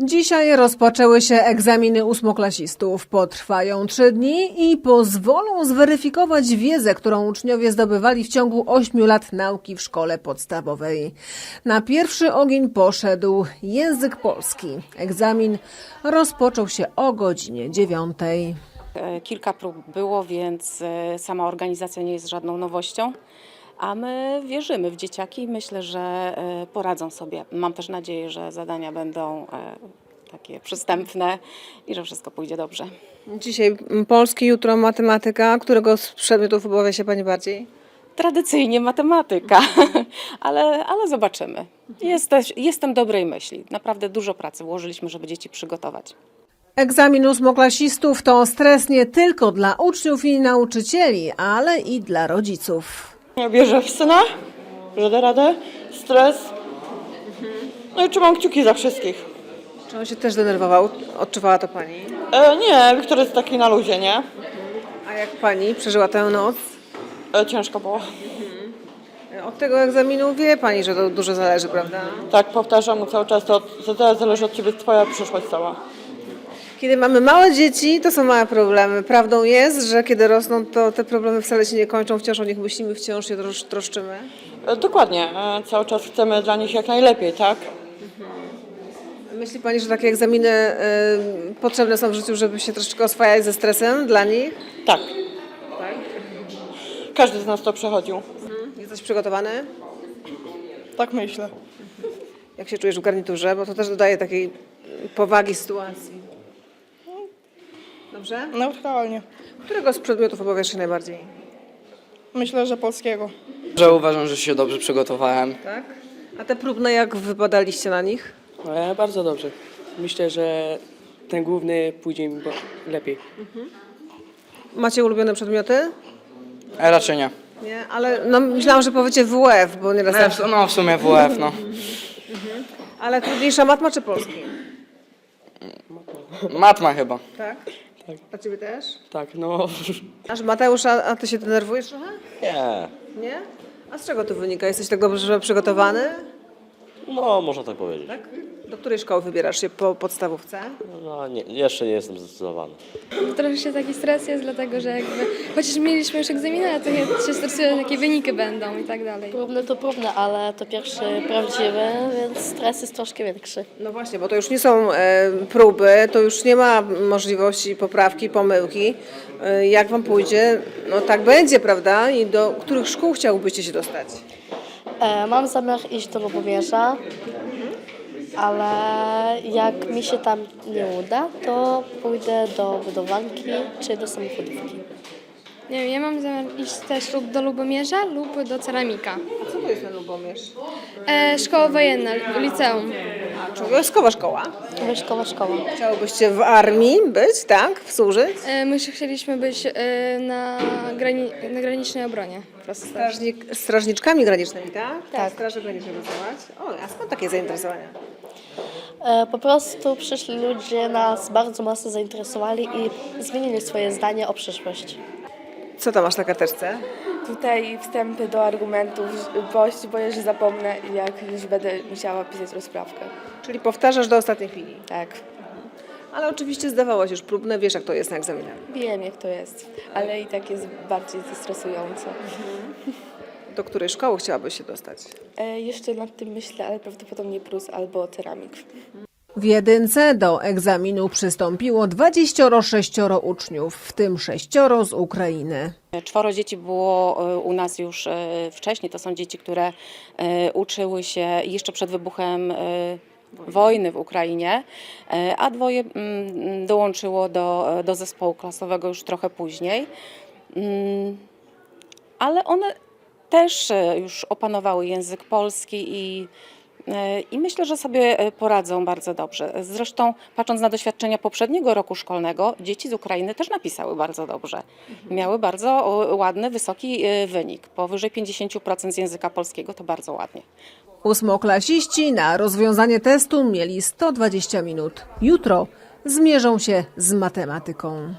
Dzisiaj rozpoczęły się egzaminy ósmoklasistów. Potrwają trzy dni i pozwolą zweryfikować wiedzę, którą uczniowie zdobywali w ciągu ośmiu lat nauki w szkole podstawowej. Na pierwszy ogień poszedł język polski. Egzamin rozpoczął się o godzinie dziewiątej. E, Kilka prób było, więc e, sama organizacja nie jest żadną nowością. A my wierzymy w dzieciaki i myślę, że e, poradzą sobie. Mam też nadzieję, że zadania będą e, takie przystępne i że wszystko pójdzie dobrze. Dzisiaj polski, jutro matematyka. Którego z przedmiotów obawia się Pani bardziej? Tradycyjnie matematyka, ale, ale zobaczymy. Jesteś, jestem dobrej myśli. Naprawdę dużo pracy włożyliśmy, żeby dzieci przygotować. Egzamin ósmoklasistów to stres nie tylko dla uczniów i nauczycieli, ale i dla rodziców. Ja wierzę w syna, że da radę, stres. No i trzymam kciuki za wszystkich. Czy on się też denerwował? Odczuwała to Pani? E, nie, Wiktor jest taki na luzie, nie? A jak Pani przeżyła tę noc? E, ciężko było. Od tego egzaminu wie Pani, że to dużo zależy, prawda? Tak, powtarzam mu cały czas, to, to teraz zależy od ciebie twoja przyszłość cała. Kiedy mamy małe dzieci, to są małe problemy. Prawdą jest, że kiedy rosną, to te problemy wcale się nie kończą, wciąż o nich myślimy, wciąż się trosz, troszczymy. E, dokładnie, e, cały czas chcemy dla nich jak najlepiej, tak? Myśli Pani, że takie egzaminy y, potrzebne są w życiu, żeby się troszeczkę oswajać ze stresem dla nich? Tak. Każdy z nas to przechodził. Jesteś przygotowany? Tak myślę. Jak się czujesz w garniturze? Bo to też dodaje takiej powagi sytuacji. Dobrze? Neutralnie. Którego z przedmiotów obawiasz się najbardziej? Myślę, że polskiego. Że uważam, że się dobrze przygotowałem. Tak? A te próbne, jak wypadaliście na nich? E, bardzo dobrze. Myślę, że ten główny pójdzie mi bo- lepiej. Macie ulubione przedmioty? E, raczej nie. Nie, ale no, myślałam, że powiecie WF, bo nieraz E, tak. w, no w sumie WF, no. Ale trudniejsza matma czy polski? Matma chyba. Tak? Tak. A ciebie też? Tak, no Aż Mateusz, a, a ty się denerwujesz trochę? Nie, Nie? A z czego to wynika? Jesteś tak dobrze przygotowany? No można tak powiedzieć. Do której szkoły wybierasz się po podstawówce? No, nie, jeszcze nie jestem zdecydowany. Troszkę taki stres jest, dlatego że jakby, chociaż mieliśmy już egzaminy, ale to nie, się stresuję, jakie wyniki będą i tak dalej. Próbny to próbny, ale to pierwszy prawdziwy, więc stres jest troszkę większy. No właśnie, bo to już nie są e, próby, to już nie ma możliwości poprawki, pomyłki. E, jak wam pójdzie, no tak będzie, prawda? I do których szkół chciałbyście się dostać? E, mam zamiar iść do Lubomierza, ale jak mi się tam nie uda, to pójdę do budowlanki czy do samochodówki. Nie wiem, ja mam zamiar iść też lub do Lubomierza lub do Ceramika. A co to jest ten Lubomierz? E, szkoła wojenna, liceum. A, czyli wojskowa szkoła. Wojskowa szkoła. Chciałobyście w armii być, tak? Służyć? E, my się chcieliśmy być e, na, grani na granicznej obronie. Po prostu. Strażnik, strażniczkami granicznymi, tak? Tak. Straży granicznej pracować. O, a skąd takie zainteresowania? E, po prostu przyszli ludzie, nas bardzo mocno zainteresowali i zmienili swoje zdanie o przyszłość. Co tam masz na karteczce? Tutaj wstępy do argumentów, bo się boję, że zapomnę, jak już będę musiała pisać rozprawkę. Czyli powtarzasz do ostatniej chwili. Tak, Ale oczywiście zdawałaś już próbne, wiesz jak to jest na egzaminach. wiem jak to jest, ale i tak jest bardziej stresujące. Do której szkoły chciałabyś się dostać? E, jeszcze nad tym myślę, ale prawdopodobnie Prus albo Ceramik. W jedynce do egzaminu przystąpiło 26 uczniów, w tym sześcioro z Ukrainy. Czworo dzieci było e, u nas już e, wcześniej. To są dzieci, które e, uczyły się jeszcze przed wybuchem wojny w Ukrainie, a dwoje mm, dołączyło do, do zespołu klasowego już trochę później. Mm, Ale one też już opanowały język polski i I myślę, że sobie e, poradzą bardzo dobrze. Zresztą, patrząc na doświadczenia poprzedniego roku szkolnego, dzieci z Ukrainy też napisały bardzo dobrze. Miały bardzo ładny, wysoki e, wynik. Powyżej 50% z języka polskiego to bardzo ładnie. Ósmoklasiści na rozwiązanie testu mieli 120 minut. Jutro zmierzą się z matematyką.